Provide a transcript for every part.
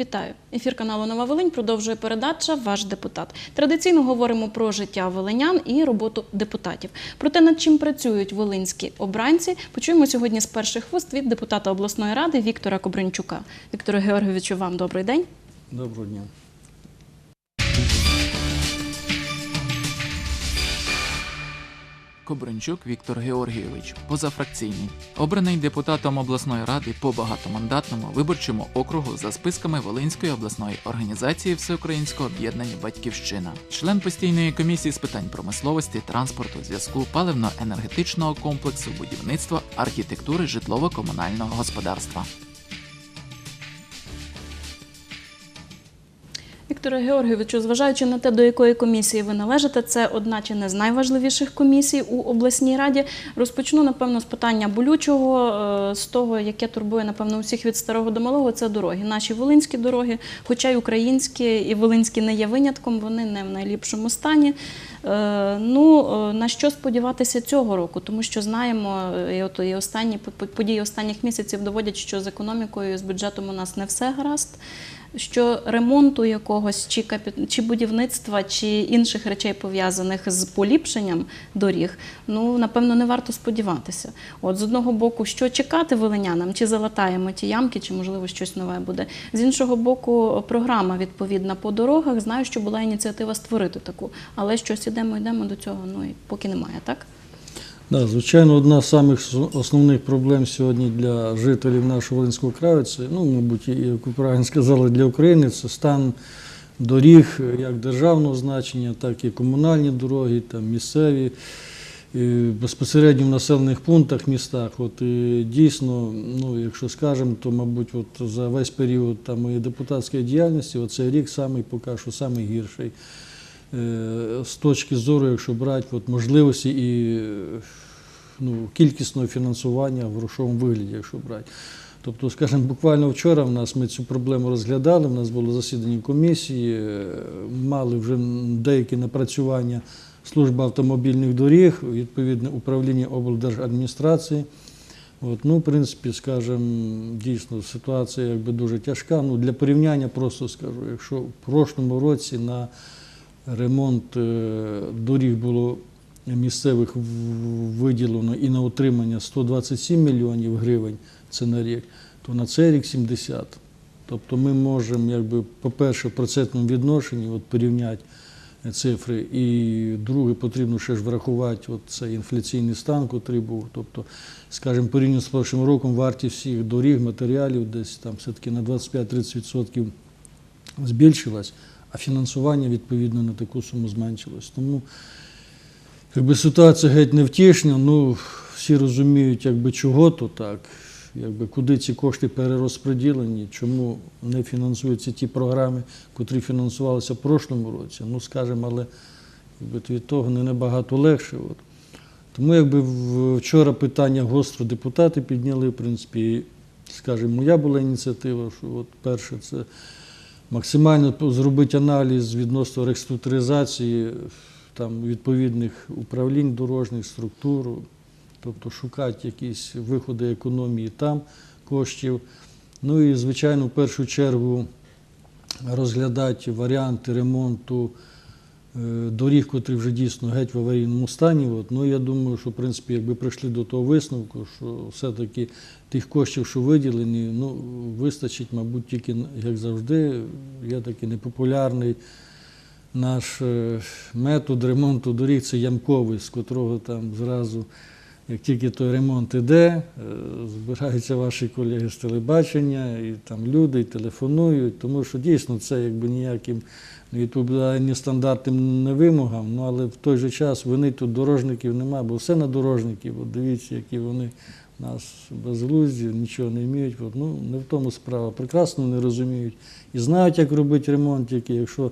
Вітаю! Ефір каналу Нова Волинь продовжує передача Ваш депутат. Традиційно говоримо про життя волинян і роботу депутатів. Про те, над чим працюють волинські обранці, почуємо сьогодні з перших вуст від депутата обласної ради Віктора Кобринчука. Вікторе Георгійовичу, вам добрий день. Доброго дня. Кобринчук Віктор Георгійович, позафракційний, обраний депутатом обласної ради по багатомандатному виборчому округу за списками Волинської обласної організації Всеукраїнського об'єднання Батьківщина, член постійної комісії з питань промисловості, транспорту, зв'язку, паливно-енергетичного комплексу, будівництва, архітектури, житлово-комунального господарства. Вікторе Георгійовичу, зважаючи на те, до якої комісії ви належите, це одна чи не з найважливіших комісій у обласній раді. Розпочну, напевно, з питання болючого, е, з того, яке турбує, напевно, усіх від старого до малого, це дороги. Наші волинські дороги, хоча й українські і волинські не є винятком, вони не в найліпшому стані. Е, Ну, е, на що сподіватися цього року? Тому що знаємо, е, і от і останні події останніх місяців доводять, що з економікою, з бюджетом у нас не все гаразд. Що ремонту якогось чи капі- чи будівництва, чи інших речей пов'язаних з поліпшенням доріг, ну напевно не варто сподіватися. От з одного боку, що чекати волинянам, чи залатаємо ті ямки, чи можливо щось нове буде. З іншого боку, програма відповідна по дорогах. Знаю, що була ініціатива створити таку, але щось ідемо, йдемо до цього. Ну і поки немає, так? Да, звичайно, одна з самих основних проблем сьогодні для жителів нашого Волинського краю, це, ну, мабуть, як ви правильно сказали, для України, це стан доріг як державного значення, так і комунальні дороги, там, місцеві, безпосередньо в населених пунктах, містах. От, і дійсно, ну, якщо скажемо, то, мабуть, от за весь період там, моєї депутатської діяльності, оцей рік самий, поки що самий гірший. Е, з точки зору, якщо брати от, можливості і ну, кількісного фінансування в грошовому вигляді, якщо брати. Тобто, скажімо, буквально вчора в нас ми цю проблему розглядали, в нас було засідання комісії, е, мали вже деякі напрацювання служби автомобільних доріг, відповідне управління облдержадміністрації. От, ну, в принципі, скажімо, дійсно ситуація якби дуже тяжка. Ну, для порівняння просто скажу, якщо в прошлому році на ремонт е, доріг було місцевих виділено і на утримання 127 мільйонів гривень, це на рік, то на цей рік 70. Тобто ми можемо, якби, по-перше, в процентному відношенні от, порівняти цифри, і друге, потрібно ще ж врахувати от цей інфляційний стан, який був. Тобто, скажімо, порівняно з прошлим роком вартість всіх доріг, матеріалів десь там все-таки на 25-30% збільшилась, а фінансування відповідно на таку суму зменшилось. Тому якби ситуація геть невтішна, ну всі розуміють, якби чого то так, якби куди ці кошти перерозподілені, чому не фінансуються ті програми, котрі фінансувалися в прошлому році. Ну, скажімо, але якби, від того не набагато легше. От. Тому якби вчора питання гостро депутати підняли, в принципі, скажімо, моя була ініціатива, що от перше це максимально зробити аналіз відносно реструктуризації там, відповідних управлінь дорожніх структур, тобто шукати якісь виходи економії там коштів. Ну і, звичайно, в першу чергу розглядати варіанти ремонту доріг, котрі вже дійсно геть в аварійному стані. От. Ну, я думаю, що в принципі, якби прийшли до того висновку, що все-таки тих коштів, що виділені, ну, вистачить, мабуть, тільки, як завжди, є такий непопулярний наш е, метод ремонту доріг це ямковий, з котрого там зразу, як тільки той ремонт іде, е, збираються ваші колеги з телебачення, і там люди і телефонують, тому що дійсно це якби ніяким відповідає ні стандартним не вимогам, ну але в той же час вини тут дорожників немає, бо все на дорожників. От дивіться, які вони у нас безглузді, нічого не вміють. От, ну, не в тому справа. Прекрасно не розуміють і знають, як робити ремонт, тільки якщо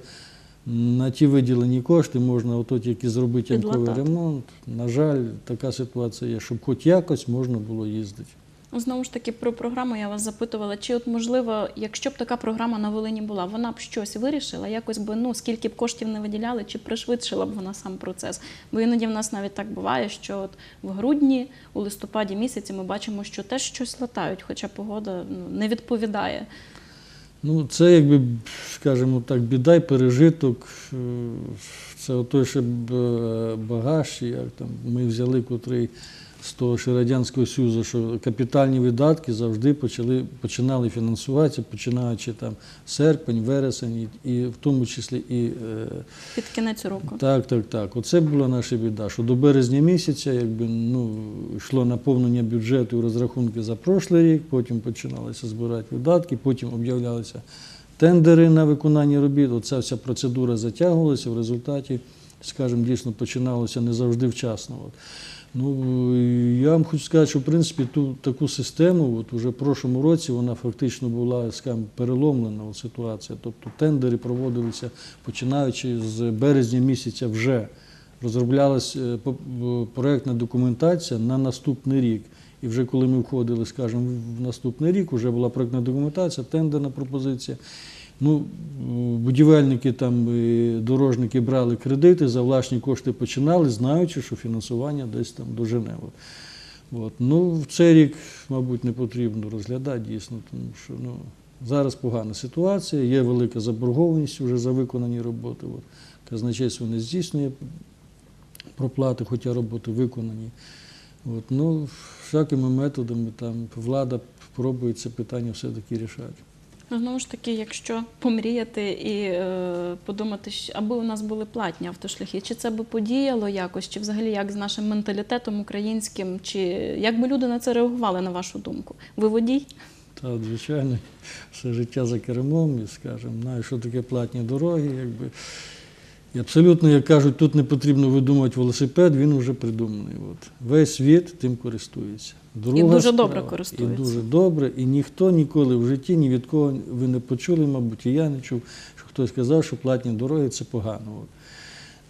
на ті виділені кошти можна ото тільки зробити ямковий ремонт. На жаль, така ситуація є, щоб хоч якось можна було їздити. Знову ж таки, про програму я вас запитувала, чи от можливо, якщо б така програма на Волині була, вона б щось вирішила, якось би ну скільки б коштів не виділяли, чи пришвидшила б вона сам процес? Бо іноді в нас навіть так буває, що от в грудні, у листопаді місяці ми бачимо, що теж щось латають, хоча погода ну, не відповідає. Ну, це якби, скажімо так, біда й пережиток. е, Це той ще е, багаж, як там ми взяли, котрий з того ще Радянського Союзу, що капітальні видатки завжди почали, починали фінансуватися, починаючи там серпень, вересень, і, і в тому числі і е, Під кінець року. так, так, так. Оце була наша біда, що до березня місяця якби, ну, йшло наповнення бюджету і розрахунки за прошлий рік, потім починалися збирати видатки, потім об'являлися тендери на виконання робіт. Оця вся процедура затягувалася, в результаті, скажімо, дійсно починалося не завжди вчасно. От. Ну, я вам хочу сказати, що в принципі ту таку систему, от уже в прошлому році вона фактично була скажімо, переломлена от ситуація. Тобто тендери проводилися починаючи з березня місяця вже розроблялася е, в- документація на наступний рік. І вже коли ми входили, скажімо, в наступний рік, вже була проектна документація, тендерна пропозиція. Ну, будівельники там, і дорожники брали кредити, за власні кошти починали, знаючи, що фінансування десь там дожене. От. От. Ну, в цей рік, мабуть, не потрібно розглядати дійсно, тому що ну, зараз погана ситуація, є велика заборгованість вже за виконані роботи. От. Казначейство не здійснює проплати, хоча роботи виконані. От. Ну, всякими методами там влада пробує це питання все-таки рішати. Ну, знову ж таки, якщо помріяти і е, подумати, аби у нас були платні автошляхи, чи це би подіяло якось, чи взагалі як з нашим менталітетом українським, чи як би люди на це реагували, на вашу думку? Ви водій? Та, звичайно, все життя за кермом, і, скажемо, знаю, що таке платні дороги. Якби. І абсолютно, як кажуть, тут не потрібно видумувати велосипед, він вже придуманий. От. Весь світ тим користується. Друга дуже добре користується. І дуже добре. І ніхто ніколи в житті ні від кого ви не почули, мабуть, і я не чув, що хтось сказав, що платні дороги це погано. От.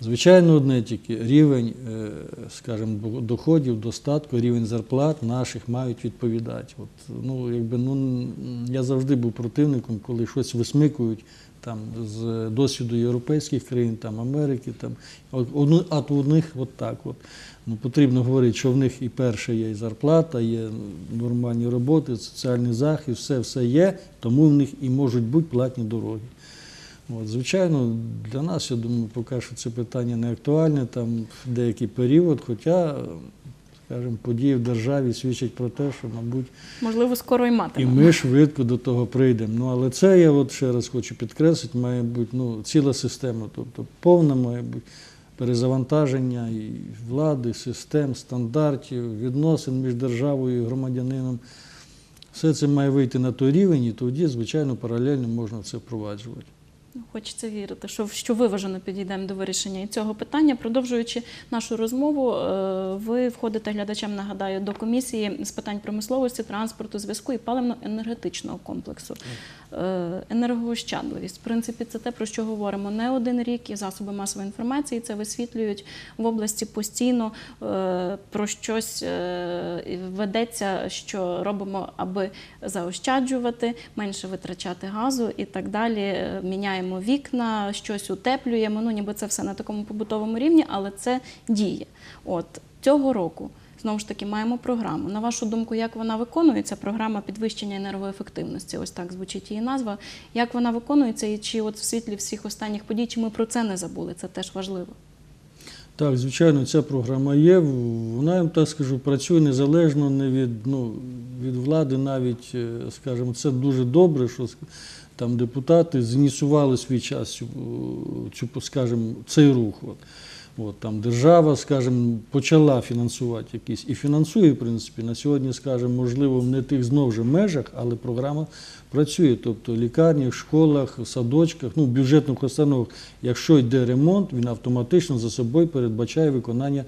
Звичайно, одне тільки рівень, е, скажімо, доходів, достатку, рівень зарплат наших мають відповідати. От, ну, якби, ну, я завжди був противником, коли щось висмикують там, з досвіду європейських країн, там, Америки. Там, одну- а то у них от так. От. Ну, потрібно говорити, що в них і перше є і зарплата, є нормальні роботи, соціальний захист, все, все є, тому в них і можуть бути платні дороги. От, звичайно, для нас, я думаю, поки що це питання не актуальне, там деякий період, хоча, скажімо, події в державі свідчать про те, що, мабуть, Можливо, скоро і і ми швидко до того прийдемо. Ну, але це я от ще раз хочу підкреслити, має бути ну, ціла система, тобто повна має бути перезавантаження і влади, систем, стандартів, відносин між державою і громадянином. Все це має вийти на той рівень, і тоді, звичайно, паралельно можна це впроваджувати. Ну, Хочеться вірити, що, що виважено підійдемо до вирішення і цього питання. Продовжуючи нашу розмову, е, ви входите глядачам, нагадаю, до комісії з питань промисловості, транспорту, зв'язку і паливно-енергетичного комплексу. Е, Енергоощадливість. В принципі, це те, про що говоримо не один рік, і засоби масової інформації це висвітлюють в області постійно е, про щось ведеться, що робимо, аби заощаджувати, менше витрачати газу і так далі. Е, Міняємо вікна, щось утеплюємо. Ну, ніби це все на такому побутовому рівні, але це діє. От цього року. Знову ж таки, маємо програму. На вашу думку, як вона виконується? Програма підвищення енергоефективності. Ось так звучить її назва. Як вона виконується, і чи от в світлі всіх останніх подій, чи ми про це не забули? Це теж важливо. Так, звичайно, ця програма є. Вона, я так скажу, працює незалежно не від, ну, від влади, навіть, е, скажімо, це дуже добре, що там депутати зініціювали свій час цю, цю скажімо, цей рух. От. От, там держава, скажімо, почала фінансувати якісь і фінансує, в принципі, на сьогодні, скажімо, можливо, не тих знову ж межах, але програма працює. Тобто в лікарнях, школах, садочках, ну, бюджетних установах, якщо йде ремонт, він автоматично за собою передбачає виконання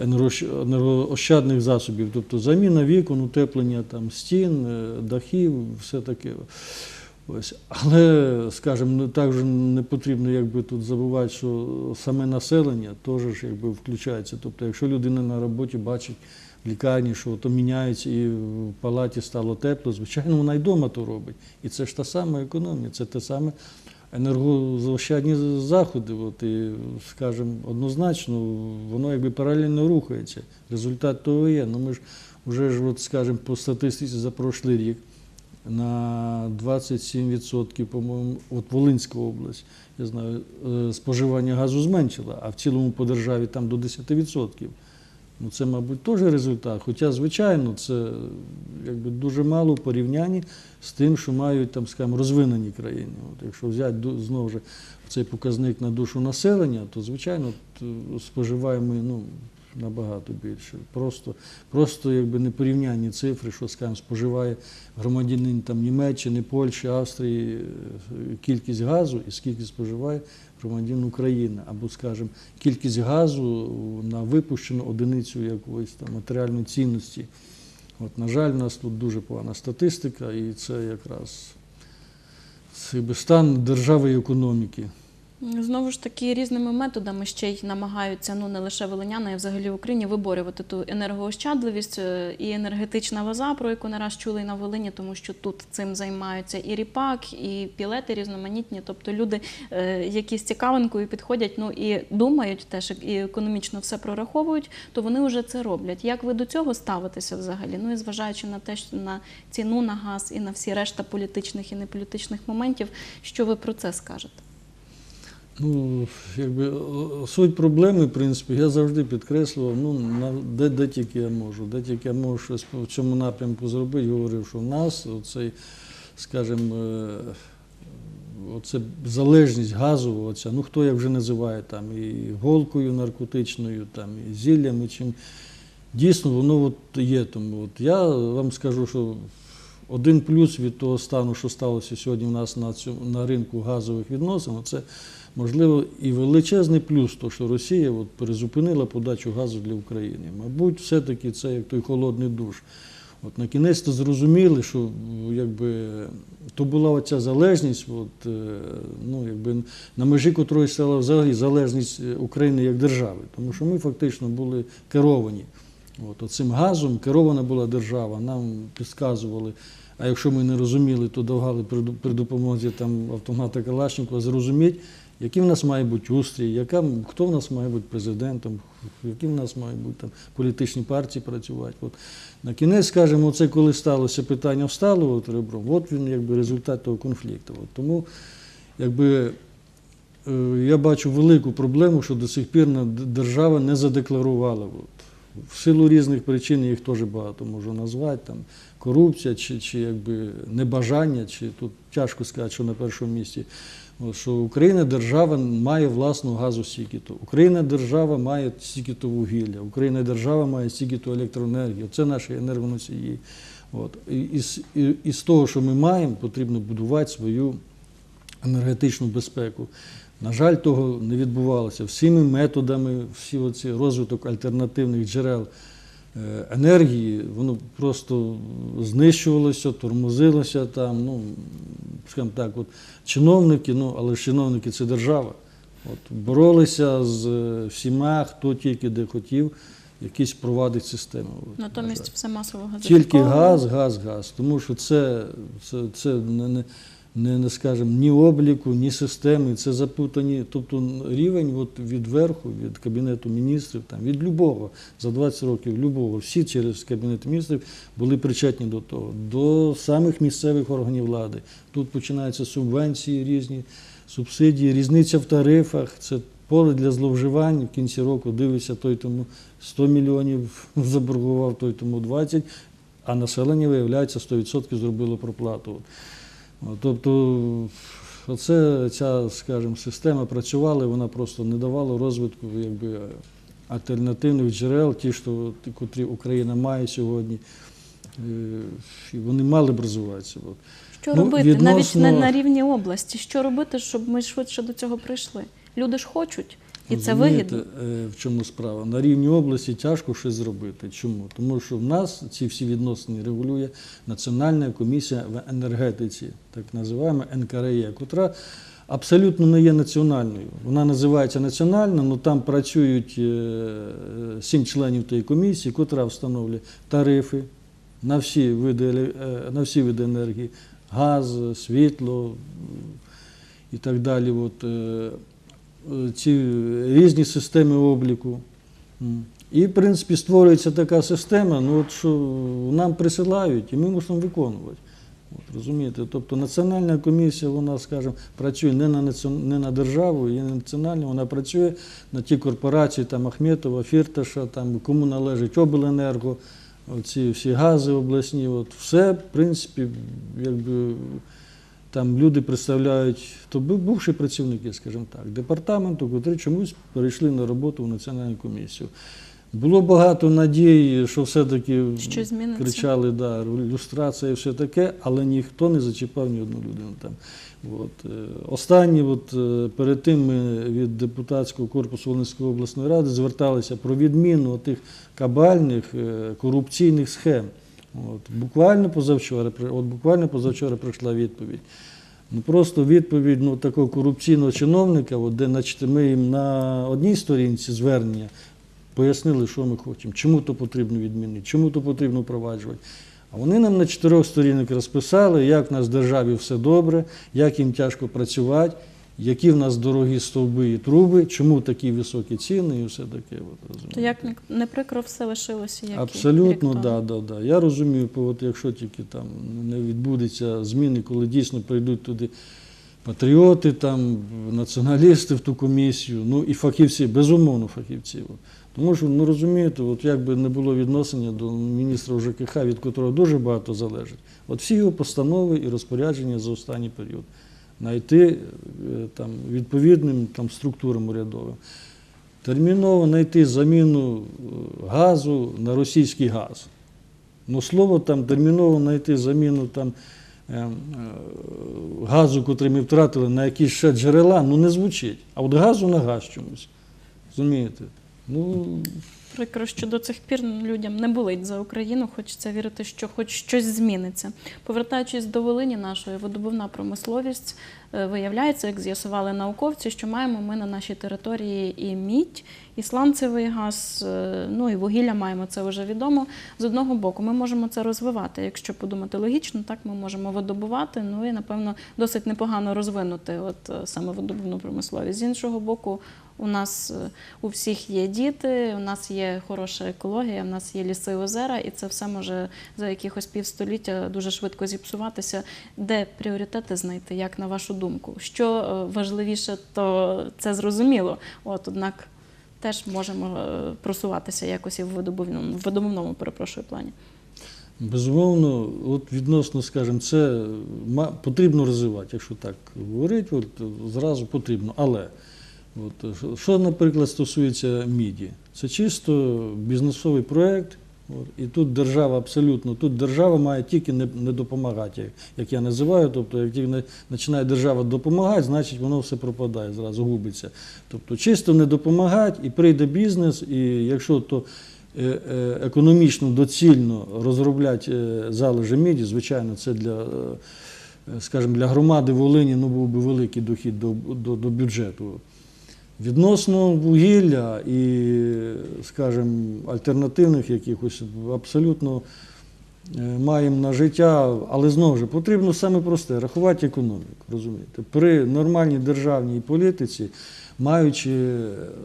енергоощадних засобів, тобто заміна вікон, утеплення там, стін, е, дахів, все таке. Ось. Але, скажімо, ну, також не потрібно якби, тут забувати, що саме населення теж якби, включається. Тобто, якщо людина на роботі бачить в лікарні, що то міняється і в палаті стало тепло. Звичайно, вона й вдома то робить. І це ж та сама економія, це те саме енергозаощадні заходи. От, і, скажімо, однозначно, воно якби паралельно рухається. Результат того є. Ну, ми ж вже ж, от, скажімо, по статистиці за прошлий рік на 27%, по-моєму, от Волинська область, я знаю, е, споживання газу зменшила, а в цілому по державі там до 10%. Ну, це, мабуть, теж результат. Хоча, звичайно, це якби дуже мало в порівнянні з тим, що мають там, скажімо, розвинені країни. От, якщо взяти знову ж цей показник на душу населення, то звичайно т- споживаємо ну, набагато більше. Просто, просто якби непорівнянні цифри, що скажімо, споживає громадянин там, Німеччини, Польщі, Австрії е, кількість газу і скільки споживає громадянин України, або, скажімо, кількість газу на випущену одиницю якоїсь там матеріальної цінності. От, на жаль, у нас тут дуже погана статистика, і це якраз стан держави і економіки. Знову ж таки, різними методами ще й намагаються ну не лише волиняни, а взагалі в Україні виборювати ту енергоощадливість е, і енергетична ваза, про яку не раз чули і на Волині, тому що тут цим займаються і ріпак, і пілети різноманітні. Тобто люди, е, які з цікавинкою підходять, ну і думають теж і економічно все прораховують, то вони вже це роблять. Як ви до цього ставитеся взагалі? Ну і зважаючи на те, що на ціну на газ і на всі решта політичних і неполітичних моментів, що ви про це скажете? Ну, якби суть проблеми, в принципі, я завжди підкреслював, ну, на, де, де тільки я можу, де тільки я можу щось в цьому напрямку зробити, говорив, що в нас оцей, скажімо, е, оце залежність газова, оця, ну хто як вже називає, там, і голкою наркотичною, там, і зіллям, і чим. Дійсно, воно от є. Тому от я вам скажу, що один плюс від того стану, що сталося сьогодні у нас на, цьому, на ринку газових відносин, це можливо і величезний плюс, то, що Росія от, перезупинила подачу газу для України. Мабуть, все-таки це як той холодний душ. От на кінець то зрозуміли, що якби то була оця залежність, от, е, ну, якби, на межі котрої стала взагалі залежність е, України як держави, тому що ми фактично були керовані. От, оцим газом керована була держава, нам підказували. А якщо ми не розуміли, то давали при допомозі там, автомата Калашникова зрозуміти, який в нас має бути устрій, яка, хто в нас має бути президентом, які в нас мають бути там, політичні партії працювати. От. На кінець, скажімо, це коли сталося питання встало от, ребром, от він якби результат того конфлікту. От. Тому якби, е, я бачу велику проблему, що до сих пір держава не задекларувала. От. В силу різних причин їх теж багато можу назвати. Там, корупція чи, чи якби небажання, чи тут тяжко сказати, що на першому місці. Що Україна держава має власну газу стільки-то. Україна держава має стільки-то вугілля, Україна держава має стільки-то електроенергії. Це наші енергоносії. От. І, і, і, і з того, що ми маємо, потрібно будувати свою енергетичну безпеку. На жаль, того не відбувалося. Всіми методами, всі оці розвиток альтернативних джерел енергії, воно просто знищувалося, тормозилося там. Ну, скажімо так, от чиновники, ну, але ж чиновники це держава. От, боролися з е, всіма, хто тільки де хотів, якісь провадить системи. Натомість все масово Тільки газ, газ, газ. Тому що це, це, це не, не, не, скажімо, ні обліку, ні системи, це запутані. Тобто рівень от від верху, від Кабінету міністрів, там, від любого, за 20 років любого, всі через Кабінет міністрів були причетні до того, до самих місцевих органів влади. Тут починаються субвенції різні, субсидії, різниця в тарифах. Це поле для зловживань. В кінці року дивишся, той тому 100 мільйонів заборгував, той тому 20, а населення, виявляється, 100% зробило проплату. Тобто оце, ця, скажімо, система працювала, вона просто не давала розвитку якби, альтернативних джерел, ті, що, котрі Україна має сьогодні. Е, І вони мали б розвиватися. Що Ну, робити навіть відносно- не на рівні області? Що робити, щоб ми швидше до цього прийшли? Люди ж хочуть, і це вигідно. е, В чому справа? На рівні області тяжко щось зробити. Чому? Тому що в нас ці всі відносини регулює Національна комісія в енергетиці, так називаємо НКРЕ, котра абсолютно не є національною. Вона називається національна, але там працюють е, сім членів тієї комісії, котра встановлює тарифи на всі види, е, на всі види енергії, газ, світло і так далі. От, ці різні системи обліку. І, в принципі, створюється така система, ну, от, що нам присилають, і ми мусимо виконувати. От, розумієте? Тобто національна комісія, вона, скажімо, працює не на, націон... не на державу, і не національну, вона працює на ті корпорації, там Ахметова, Фірташа, там, кому належить обленерго, ці всі гази обласні. От, все, в принципі, якби там люди представляють, то бу- бувші працівники, скажімо так, департаменту, котрі чомусь перейшли на роботу в національну комісію. Було багато надій, що все-таки кричали, да, люстрація і все таке, але ніхто не зачіпав ні одну людину там. От. е, Останні, от, е, перед тим ми від депутатського корпусу Волинської обласної ради зверталися про відміну тих кабальних е, корупційних схем. От. Буквально позавчора, от буквально позавчора прийшла відповідь. Ну просто відповідь ну, такого корупційного чиновника, от, де значить, ми їм на одній сторінці звернення пояснили, що ми хочемо, чому то потрібно відмінити, чому то потрібно впроваджувати. А вони нам на чотирьох сторінок розписали, як в нас в державі все добре, як їм тяжко працювати, які в нас дорогі стовби і труби, чому такі високі ціни і все таке. От, розумієте. То як не- прикро все лишилося, як Абсолютно, тому. да, да, да. Я розумію, от якщо тільки там не відбудеться зміни, коли дійсно прийдуть туди патріоти, там, націоналісти в ту комісію, ну і фахівці, безумовно фахівці. От. Тому що, ну розумієте, от як би не було відношення до міністра ЖКХ, від котрого дуже багато залежить, от всі його постанови і розпорядження за останній період знайти е, там, відповідним там, структурам урядовим. Терміново знайти заміну е, газу на російський газ. Ну, слово там терміново знайти заміну там, е, е, газу, котрий ми втратили, на якісь ще джерела, ну не звучить. А от газу на газ чомусь. Розумієте? Ну, Прикро, що до цих пір людям не болить за Україну. Хочеться вірити, що хоч щось зміниться. Повертаючись до Волині, нашої видобувна промисловість е, виявляється, як з'ясували науковці, що маємо ми на нашій території і мідь, і сланцевий газ, е, ну і вугілля маємо це вже відомо. З одного боку, ми можемо це розвивати. Якщо подумати логічно, так ми можемо видобувати. Ну і напевно досить непогано розвинути, от е, саме видобувну промисловість. З іншого боку, у нас е, у всіх є діти, у нас є хороша екологія, у нас є ліси озера, і це все може за якихось півстоліття дуже швидко зіпсуватися. Де пріоритети знайти, як на вашу думку? Що е, важливіше, то це зрозуміло. От однак теж можемо е, просуватися якось і в видобувному, в видобувному перепрошую плані. Безумовно, от відносно, скажімо, це потрібно розвивати, якщо так говорити, от, зразу потрібно. Але от, що- що, наприклад, стосується міді, це чисто бізнесовий проєкт. І тут держава абсолютно, тут держава має тільки не, не допомагати, як, я називаю. Тобто, як тільки починає держава допомагати, значить воно все пропадає, зразу губиться. Тобто чисто не допомагати, і прийде бізнес, і якщо то е, е, економічно доцільно розробляти е, залежи міді, звичайно, це для, е, е, скажімо, для громади Волині ну, був би великий дохід до, до, до бюджету. Відносно вугілля і, скажімо, альтернативних якихось абсолютно е, маємо на життя, але знову ж потрібно саме просте рахувати економіку, розумієте. При нормальній державній політиці, маючи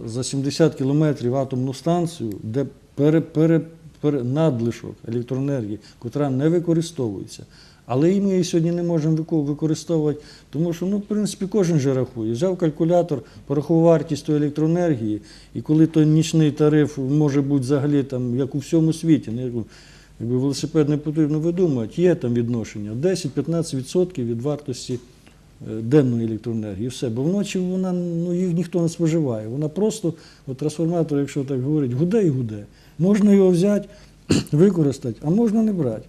за 70 кілометрів атомну станцію, де пере, пере, пере, надлишок електроенергії, котра не використовується. Але і ми її сьогодні не можемо використовувати, тому що, ну, в принципі, кожен же рахує. Взяв калькулятор, порахував вартість тої електроенергії, і коли той нічний тариф може бути взагалі там, як у всьому світі, ну, якби велосипед не потрібно видумувати, є там відношення 10-15% від вартості е, денної електроенергії. Все. Бо вночі вона, ну, їх ніхто не споживає. Вона просто, от трансформатор, якщо так говорить, гуде і гуде. Можна його взяти, використати, а можна не брати.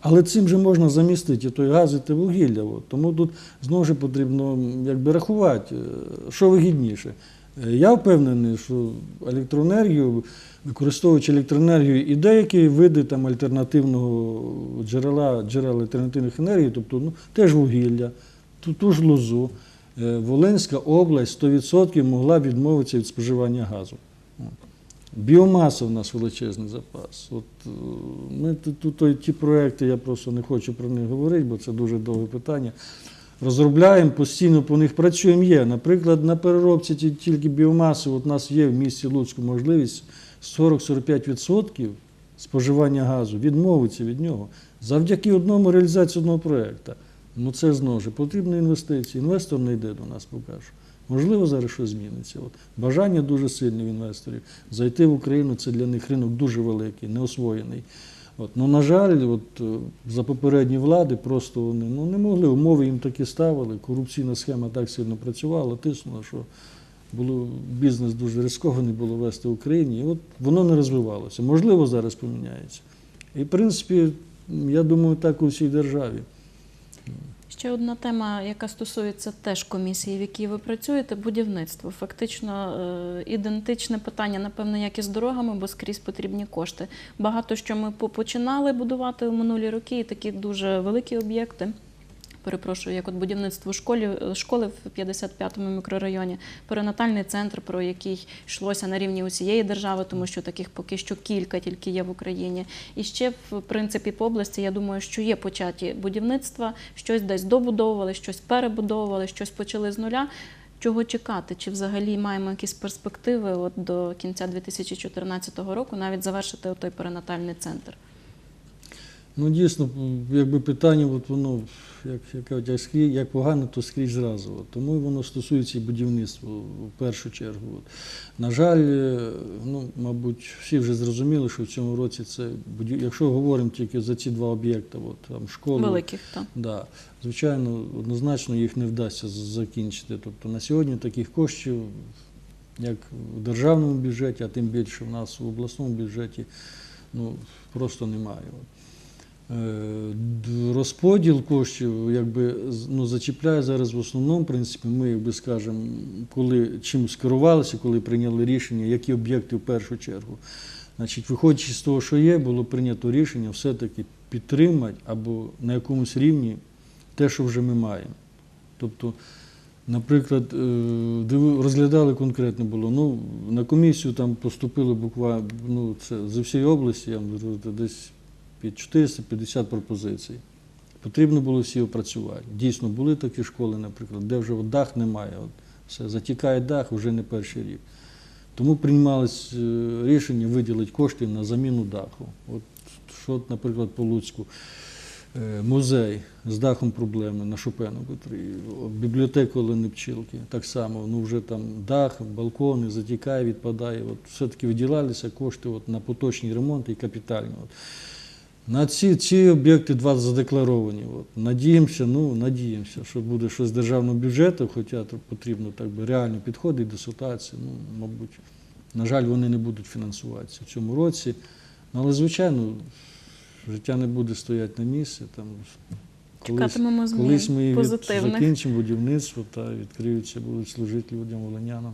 Але цим же можна замістити той газ, і те вугілля. Тому тут знову ж потрібно якби, рахувати, е, що вигідніше. Е, Я впевнений, що електроенергію, використовуючи електроенергію і деякі види там, альтернативного джерела, джерел альтернативних енергій, тобто ну, теж вугілля, ту, ту ж лозу, е, Волинська область 100% могла відмовитися від споживання газу. Біомаса в нас величезний запас. От, е, ми тут, ті проекти, я просто не хочу про них говорити, бо це дуже довге питання. Розробляємо, постійно по них працюємо. Є. Наприклад, на переробці тільки біомаси, от у нас є в місті Луцьку можливість 40-45% споживання газу, відмовитися від нього завдяки одному реалізації одного проєкту. Ну це знову ж потрібні інвестиції. Інвестор не йде до нас поки. Можливо, зараз щось зміниться. От. Бажання дуже сильне в інвесторів. Зайти в Україну це для них ринок дуже великий, неосвоєний. От. Ну, на жаль, от, е, за попередні влади просто вони ну, не могли, умови їм такі ставили, корупційна схема так сильно працювала, тиснула, що було, бізнес дуже рискований було вести в Україні. І от воно не розвивалося. Можливо, зараз поміняється. І, в принципі, я думаю, так у всій державі. Ще одна тема, яка стосується теж комісії, в якій ви працюєте, будівництво. Фактично е, ідентичне питання, напевно, як і з дорогами, бо скрізь потрібні кошти. Багато що ми починали будувати у минулі роки, і такі дуже великі об'єкти. Перепрошую, як от будівництво школі, школи в 55-му мікрорайоні, перинатальний центр, про який йшлося на рівні усієї держави, тому що таких поки що кілька тільки є в Україні. І ще в принципі по області я думаю, що є початі будівництва, щось десь добудовували, щось перебудовували, щось почали з нуля. Чого чекати? Чи взагалі маємо якісь перспективи от до кінця 2014 року навіть завершити той перинатальний центр? Ну, дійсно, якби питання, от воно, як, як, кажуть, як, скрізь, як погано, то скрізь зразу. От. Тому воно стосується і будівництва в першу чергу. От. На жаль, е, ну, мабуть, всі вже зрозуміли, що в цьому році це будів... якщо говоримо тільки за ці два об'єкти, от, там, школу, Великих так. Да, звичайно, однозначно їх не вдасться закінчити. Тобто на сьогодні таких коштів, як в державному бюджеті, а тим більше в нас в обласному бюджеті, ну, просто немає. От. Е, Розподіл коштів якби, ну, зачіпляє зараз в основному, в принципі, ми, якби скажемо, коли чим скерувалися, коли прийняли рішення, які об'єкти в першу чергу. Значить, виходячи з того, що є, було прийнято рішення все-таки підтримати або на якомусь рівні те, що вже ми маємо. Тобто, наприклад, е, розглядали конкретно було. Ну, на комісію там поступило буквально ну, це, з всієї області, я десь під 450 пропозицій. Потрібно було всі опрацювати. Дійсно, були такі школи, наприклад, де вже дах немає. От, все, затікає дах вже не перший рік. Тому приймалось е, рішення виділити кошти на заміну даху. От що, наприклад, по Луцьку. Е, Музей з дахом проблеми на Шопену, котрий, о, бібліотека Олени Пчілки, так само, ну вже там дах, балкони, затікає, відпадає. От все-таки виділялися кошти от, на поточний ремонт і капітальний. От. На ці, ці об'єкти два задекларовані. От. Надіємося, ну, надіємося, що буде щось з державного бюджету, хоча потрібно так би реально підходити до ситуації. Ну, мабуть, на жаль, вони не будуть фінансуватися в цьому році. Ну, але, звичайно, життя не буде стояти на місці. Там, колись, Чекатимемо змін колись ми позитивних. закінчимо будівництво та відкриються, будуть служити людям, волинянам.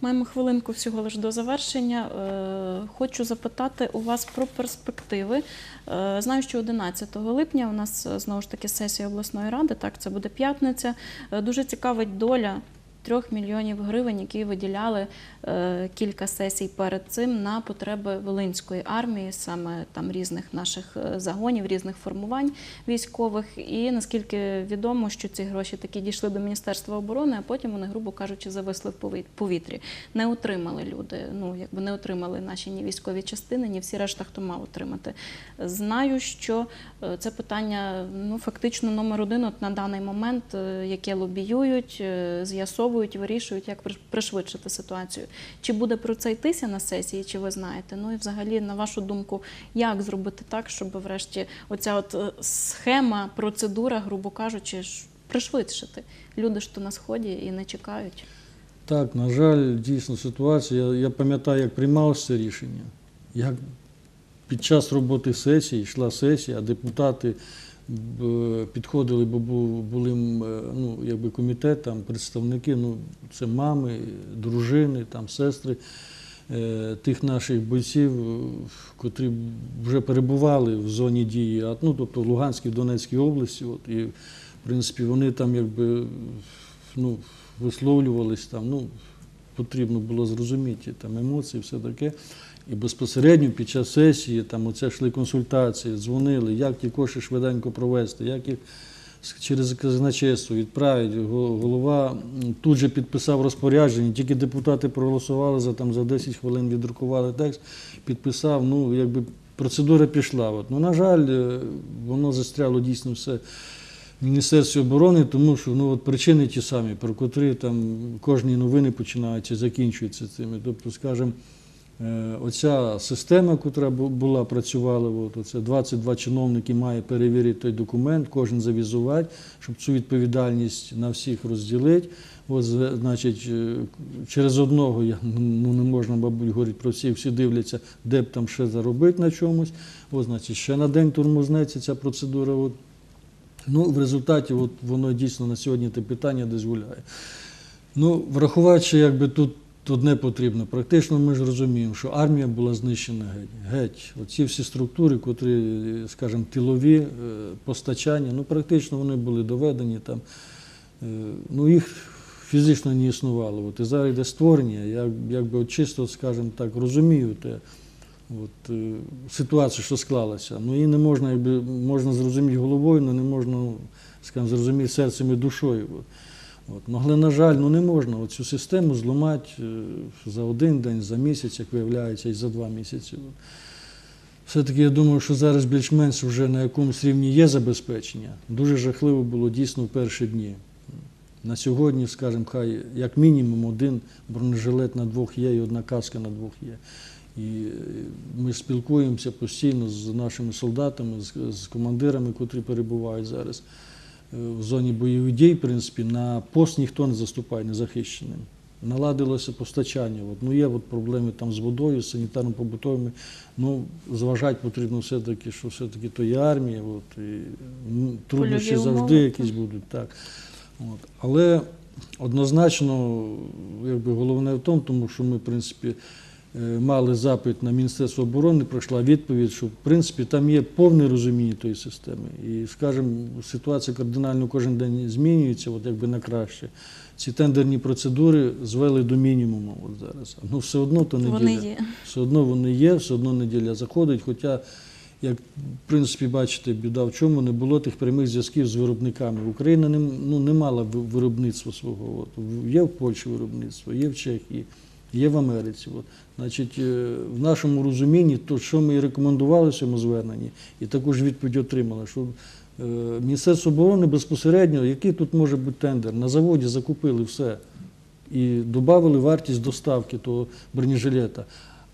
Маємо хвилинку всього лиш до завершення. Е, Хочу запитати у вас про перспективи. Е, Знаю, що 11 липня у нас е, знову ж таки сесія обласної ради. Так, це буде п'ятниця. Дуже цікавить доля. Трьох мільйонів гривень, які виділяли е, кілька сесій перед цим на потреби Волинської армії, саме там різних наших е, загонів, різних формувань військових. І наскільки відомо, що ці гроші таки дійшли до Міністерства оборони, а потім вони, грубо кажучи, зависли в повітрі. Не отримали люди. Ну якби не отримали наші ні військові частини, ні всі решта, хто мав отримати. Знаю, що е, це питання ну фактично номер один от на даний момент, яке лобіюють, е, з'ясовують, вирішують, як пришвидшити ситуацію. Чи буде про це йтися на сесії, чи ви знаєте? Ну і взагалі, на вашу думку, як зробити так, щоб врешті оця от е, схема, процедура, грубо кажучи, пришвидшити? Люди ж то на сході і не чекають. Так, на жаль, дійсно ситуація. Я, я пам'ятаю, як приймалося це рішення, як під час роботи сесії йшла сесія, а депутати підходили, бо були е, ну, якби комітет, там представники, ну, це мами, дружини, там, сестри е, тих наших бойців, е, котрі вже перебували в зоні дії, ну, тобто в Луганській, Донецькій області. От, і, в принципі, вони там якби ну, висловлювались там, ну, потрібно було зрозуміти там емоції, все таке. І безпосередньо під час сесії там оце йшли консультації, дзвонили, як ті кошти швиденько провести, як їх через казначейство відправити. Голова тут же підписав розпорядження, тільки депутати проголосували за там за 10 хвилин віддрукували текст, підписав. Ну, якби процедура пішла. От. Ну, на жаль, е, воно застряло дійсно все Міністерстві оборони, тому що ну, от причини ті самі, про котрі там кожні новини починаються, закінчуються цими. Тобто, скажімо, Оця система, яка була, працювала, от, оце 22 чиновники має перевірити той документ, кожен завізувати, щоб цю відповідальність на всіх розділити. От, значить, е, через одного я, ну, не можна, мабуть, говорити про всіх, всі дивляться, де б там ще заробити на чомусь. От, значить, ще на день тормознеться ця процедура. От. Ну, в результаті от, воно дійсно на сьогодні те питання гуляє. Ну, враховуючи, якби тут одне потрібно. Практично ми ж розуміємо, що армія була знищена геть. Геть. Оці всі структури, котрі, скажімо, тилові е, постачання, ну практично вони були доведені там. е, Ну, їх фізично не існувало. От, і зараз йде створення. Я якби от чисто, скажімо так, розумію те. От, е, ситуацію, що склалася. Ну, її не можна, якби, можна зрозуміти головою, але не можна, ну, скажімо, зрозуміти серцем і душою. От. От. Ну, Але, на жаль, ну не можна цю систему зламати е, за один день, за місяць, як виявляється, і за два місяці. Все-таки я думаю, що зараз більш-менш вже на якомусь рівні є забезпечення. Дуже жахливо було дійсно в перші дні. На сьогодні, скажімо, хай як мінімум один бронежилет на двох є і одна каска на двох є. І е, ми спілкуємося постійно з нашими солдатами, з, командирами, котрі перебувають зараз в зоні бойових дій, в принципі, на пост ніхто не заступає незахищеним. Наладилося постачання. От, ну, є от проблеми там з водою, з санітарно-побутовими. Ну, зважати потрібно все-таки, що все-таки то є армія. От, і, м, труднощі Польові завжди умови, якісь будуть. Так. От. Але однозначно, якби головне в тому, тому що ми, в принципі, мали запит на Міністерство оборони, пройшла відповідь, що в принципі там є повне розуміння тої системи. І, скажімо, ситуація кардинально кожен день змінюється, от якби на краще. Ці тендерні процедури звели до мінімуму от зараз. Ну, все одно то неділя. Вони є. Все одно вони є, все одно неділя заходить. Хоча, як в принципі бачите, біда в чому не було тих прямих зв'язків з виробниками. Україна не, ну, не мала ви- виробництва свого. От. Є в Польщі виробництво, є в Чехії, є в Америці. Значить, е, в нашому розумінні, то, що ми і рекомендували в цьому зверненні, і також відповідь отримали, що е, Міністерство оборони безпосередньо, який тут може бути тендер, на заводі закупили все і додали вартість доставки того бронежилета.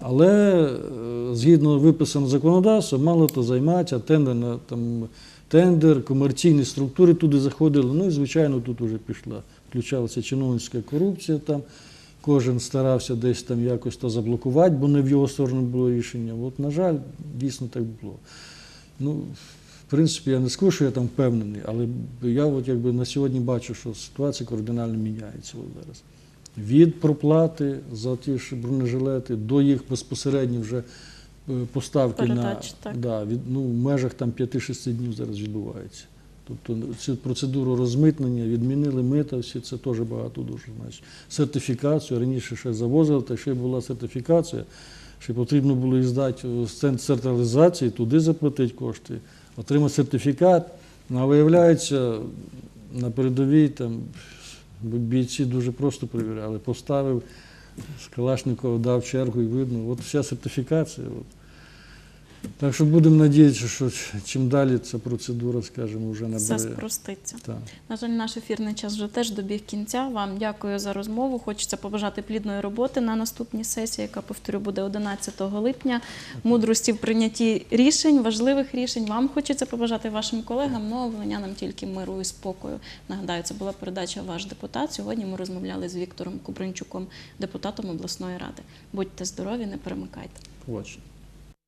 Але е, згідно виписаного законодавства, мало то займається, тендер, на- там, тендер, комерційні структури туди заходили. Ну і, звичайно, тут вже пішла. Включалася чиновницька корупція там. Кожен старався десь там якось то заблокувати, бо не в його сторону було рішення. От, на жаль, дійсно так було. Ну, в принципі, я не скажу, що я там впевнений, але я от якби на сьогодні бачу, що ситуація кардинально міняється от зараз. Від проплати за ті ж бронежилети до їх безпосередньо вже е, поставки Передачі, на так. да, від, ну, в межах там 5-6 днів зараз відбувається. Тобто цю процедуру розмитнення, відмінили мита, всі це теж багато дуже значить. Сертифікацію раніше ще завозили, та ще була сертифікація, ще потрібно було здати в центр централізації, туди заплатити кошти, отримати сертифікат. Ну, А виявляється, на передовій там бійці дуже просто перевіряли. Поставив з Калашникова, дав чергу і видно, от вся сертифікація. От. Так що будемо надіятися, що чим далі ця процедура, скажімо, вже Все набере. спроститься. Так. На жаль, наш ефірний час вже теж добіг кінця. Вам дякую за розмову. Хочеться побажати плідної роботи на наступній сесії, яка, повторю, буде 11 липня. Мудрості в прийнятті рішень, важливих рішень. Вам хочеться побажати вашим колегам, ну волинянам тільки миру і спокою. Нагадаю, це була передача Ваш депутат. Сьогодні ми розмовляли з Віктором Кубринчуком, депутатом обласної ради. Будьте здорові, не перемикайте. Побачення.